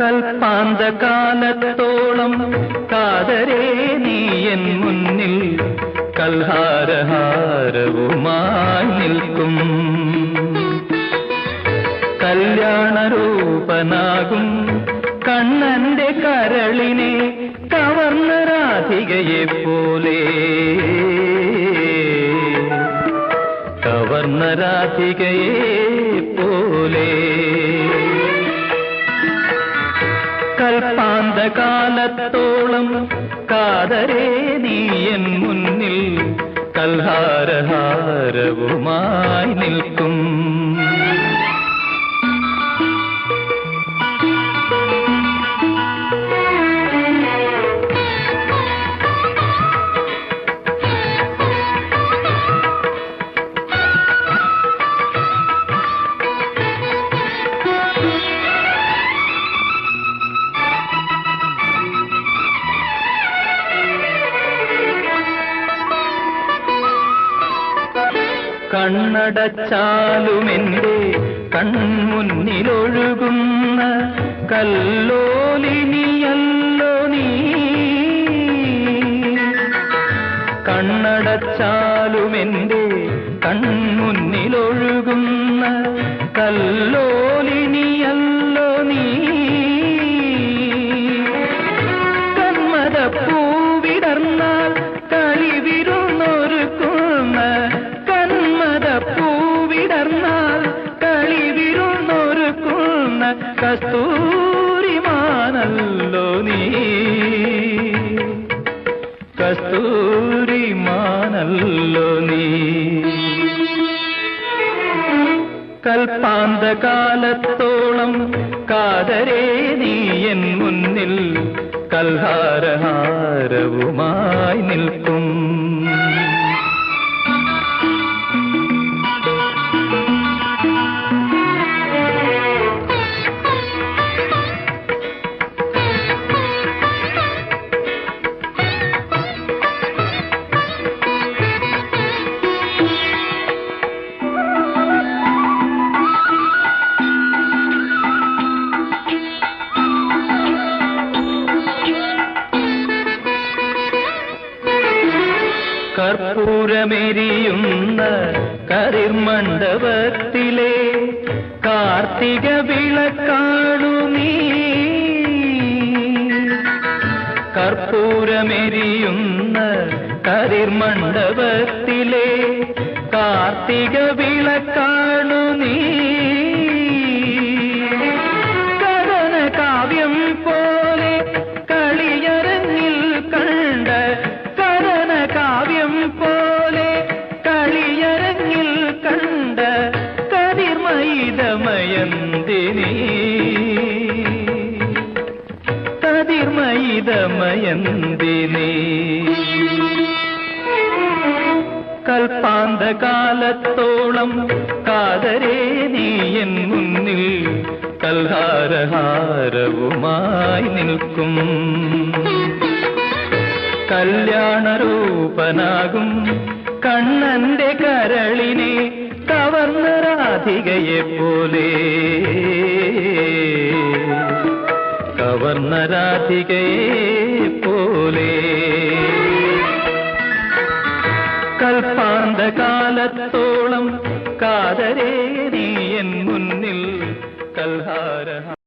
കൽപ്പാന്ത കാലത്തോളം കാതരേ നീ എൻ മുന്നിൽ കൽഹാരഹാരവുമായി നിൽക്കും. കല്യാണരൂപനാകും കണ്ണന്റെ കരളിനെ കവർന്ന രാധികയെ പോലെ. കവർന്ന രാധികയെ പോലെ. കൽപ്പാന്ത കാലത്തോളം കാതരേ നീ എൻ മുന്നിൽ കൽഹാരഹാരവുമായി നിൽക്കും. കണ്ണടച്ചാലുമെന്റെ കൺമുന്നിലൊഴുകുന്ന കല്ലോലിനിയല്ലോ നീ. കണ്ണടച്ചാലുമെന്റെ കൺമുന്നിലൊഴുകുന്ന കല്ലോലിനിയല്ലോ കസ്തൂരിമാനല്ലോ നീ. കസ്തൂരിമാനല്ലോ നീ. കൽപ്പാന്ത കാലത്തോളം കാതരേ നീ എൻ മുന്നിൽ കൽഹാരഹാരവുമായി നിൽക്കും. കർപ്പൂരമെരിയുന്ന കരിർമണ്ഡപത്തിലെ കാർത്തിക വിളക്കാണുമീ കർപ്പൂരമെരിയുന്ന കരിർമണ്ഡപത്തിലെ കാർത്തിക വിളക്കാണു കതിർമയിതമയന്തിനി കതിർമയിതമയന്തിനി കൽപ്പാന്ത കാലത്തോളം കാതരേ നീ എൻ മുന്നിൽ കൽഹാരഹാരവുമായി നിൽക്കും. കല്യാണരൂപനാകും കണ്ണന്റെ കരളിനെ കവർന്ന രാധികയെ പോലെ. കവർന്ന രാധികയെ പോലെ. കൽപ്പാന്ത കാലത്തോളം കാതരേ നീ എൻ മുന്നിൽ കൽഹാര